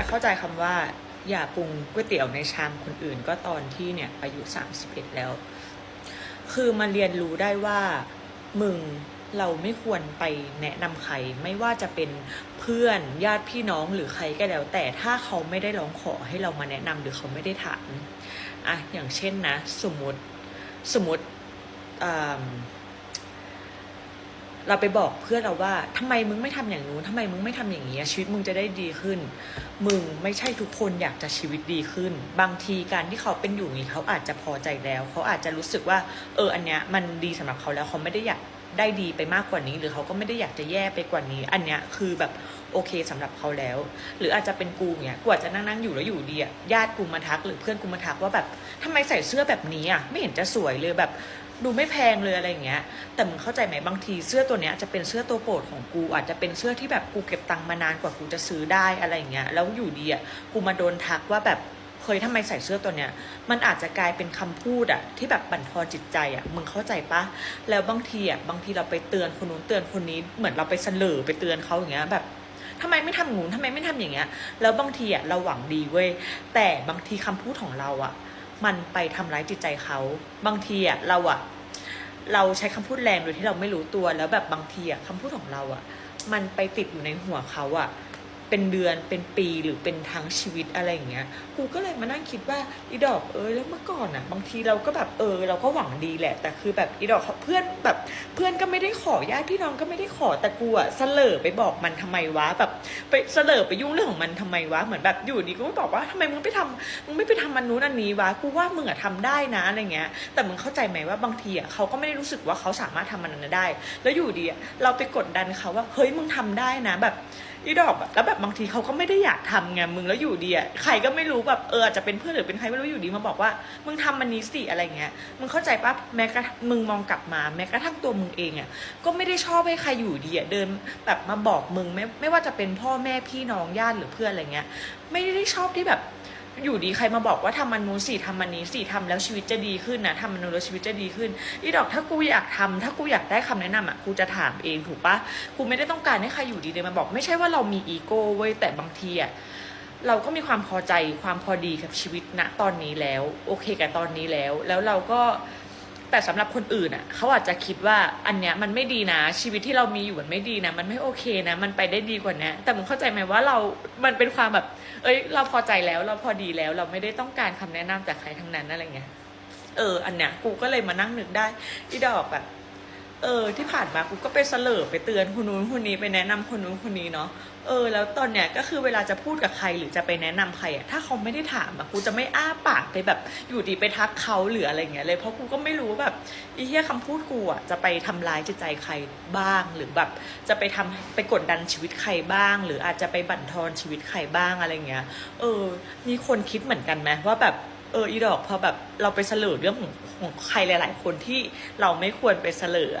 จะเข้าใจคำว่า อย่าปรุงก๋วยเตี๋ยวในชามคนอื่น ก็ตอนที่เนี่ยอายุ31แล้ว คือมาเรียนรู้ได้ว่ามึงเราไม่ควรไปแนะนำใคร ไม่ว่าจะเป็นเพื่อนญาติพี่น้องหรือใครก็แล้ว แต่ถ้าเขาไม่ได้ร้องขอให้เรามาแนะนำหรือเขาไม่ได้ถามอะอย่างเช่นนะ สมมติสมมติอ่า เราไปบอกเพื่อนเราว่าทำไมมึงไม่ทำอย่างนู้นทำไมมึงไม่ทำอย่างนี้ชีวิตมึงจะได้ดีขึ้น มึงไม่ใช่ทุกคนอยากจะชีวิตดีขึ้น บางทีการที่เขาเป็นอยู่นี้เขาอาจจะพอใจแล้ว เขาอาจจะรู้สึกว่า เอออันเนี้ยมันดีสำหรับเขาแล้วเขาไม่ได้อยากได้ดีไปมากกว่านี้ หรือเขาก็ไม่ได้อยากจะแย่ไปกว่านี้ อันเนี้ยคือแบบโอเคสำหรับเขาแล้ว หรืออาจจะเป็นกูเนี่ยกูอาจจะนั่งนั่งอยู่แล้วอยู่ดีอะญาติกูมาทัก หรือเพื่อนกูมาทักว่าแบบทำไมใส่เสื้อแบบนี้อะไม่เห็นจะสวยเลยแบบ ดูไม่แพงเลยอะไรอย่างเงี้ย แต่มึงเข้าใจไหมบางทีเสื้อตัวเนี้ยจะเป็นเสื้อตัวโปรดของกู อาจจะเป็นเสื้อที่แบบกูเก็บตังค์มานานกว่ากูจะซื้อได้อะไรอย่างเงี้ย แล้วอยู่ดีอะกูมาโดนทักว่าแบบเคยทำไมใส่เสื้อตัวเนี้ย มันอาจจะกลายเป็นคำพูดอะที่แบบบั่นทอนจิตใจอะมึงเข้าใจปะ แล้วบางทีอะบางทีเราไปเตือนคนนู้นเตือนคนนี้ เหมือนเราไปเสลอไปเตือนเขาอย่างเงี้ยแบบทำไมไม่ทำหนูทำไมไม่ทำอย่างเงี้ย แล้วบางทีอะเราหวังดีเว้ย แต่บางทีคำพูดของเราอะ มันไปทำร้ายจิตใจเขา บางทีอะเราอะเราใช้คำพูดแรงโดยที่เราไม่รู้ตัวแล้วแบบบางทีอะคำพูดของเราอะมันไปติดอยู่ในหัวเขาอะ เป็นเดือนเป็นปีหรือเป็นทั้งชีวิตอะไรอย่างเงี้ยกูก็เลยมานั่งคิดว่าอีดอกเออแล้วเมื่อก่อนอะบางทีเราก็แบบเออ เราก็หวังดีแหละ แต่คือแบบอีดอกเพื่อนแบบเพื่อนก็ไม่ได้ขอญาติพี่น้องก็ไม่ได้ขอแต่กูอะเสลอไปบอกมันทำไมวะแบบ ไปเสลอไปยุ่งเรื่องของมันทำไมวะเหมือนแบบอยู่ดีก็ไม่บอกว่าทำไมมึงไปทำมึงไม่ไปทำมันนู้นอันนี้วะกูว่ามึงอะทำได้นะอะไรเงี้ย แต่มึงเข้าใจไหมว่าบางทีอะเขาก็ไม่ได้รู้สึกว่าเขาสามารถทำมันนั้นได้ แล้วอยู่ดีอะเราไปกดดันเขาว่าเฮ้ยมึงทำได้นะแบบ อีดอกแบบแล้วแบบบางทีเขาก็ไม่ได้อยากทำไงมึงแล้วอยู่ดีอะใครก็ไม่รู้แบบเอออาจจะเป็นเพื่อนหรือเป็นใครไม่รู้อยู่ดีมาบอกว่า มึงทำมันนี้สิอะไรเงี้ยมึงเข้าใจปะแม้กระทั่งมึงมองกลับมา แม้กระทั่งตัวมึงเองอะก็ไม่ได้ชอบให้ใครอยู่ดีอะเดินแบบมาบอกมึงไม่ไม่ว่าจะเป็นพ่อแม่พี่น้องญาติหรือเพื่อนอะไรเงี้ย ไม่ได้ชอบที่แบบ อยู่ดีใครมาบอกว่าทำมันนู้นสิทำมันนี้สิทำแล้วชีวิตจะดีขึ้นนะทำมันนู้นแล้วชีวิตจะดีขึ้นอีดอกถ้ากูอยากทำถ้ากูอยากได้คำแนะนำอะกูจะถามเองถูกปะกูไม่ได้ต้องการให้ใครอยู่ดีเดินมาบอก ไม่ใช่ว่าเรามีอีโก้เว้ยแต่บางทีอะเราก็มีความพอใจความพอดีกับชีวิตณตอนนี้แล้ว โอเคกับตอนนี้แล้ว แล้วเราก็ แต่สำหรับคนอื่นอะเขาอาจจะคิดว่าอันเนี้ยมันไม่ดีนะ ชีวิตที่เรามีอยู่มันไม่ดีนะ มันไม่โอเคนะ มันไปได้ดีกว่านี้แต่มึงเข้าใจไหมว่าเรา มันเป็นความแบบ เอ้ย เราพอใจแล้ว เราพอดีแล้ว เราไม่ได้ต้องการคำแนะนำจากใครทั้งนั้นอะไรเงี้ย เออ อันเนี้ยกูก็เลยมานั่งนึกได้อีดอกแบบ เออ ที่ผ่านมากูก็ไปเสลอไปเตือนคนนู้นคนนี้ไปแนะนำคนนู้นคนนี้เนาะเออ แล้วตอนเนี้ยก็คือเวลาจะพูดกับใครหรือจะไปแนะนำใครอะถ้าเขาไม่ได้ถามอะกูจะไม่อ้าปากไปแบบ อยู่ดีไปทักเขาหรืออะไรเงี้ยเลยเพราะกูก็ไม่รู้ว่าแบบอีเหี้ยคำพูดกูอะจะไปทำร้ายจิตใจใครบ้างหรือแบบ จะไปทำไปกดดันชีวิตใครบ้าง หรืออาจจะไปบั่นทอนชีวิตใครบ้างอะไรเงี้ย เออ มีคนคิดเหมือนกันไหมว่าแบบ เอออีดอกพอแบบเราไปเสลอเรื่องของของใครหลาย ๆ คนที่เราไม่ควรไปเสลออ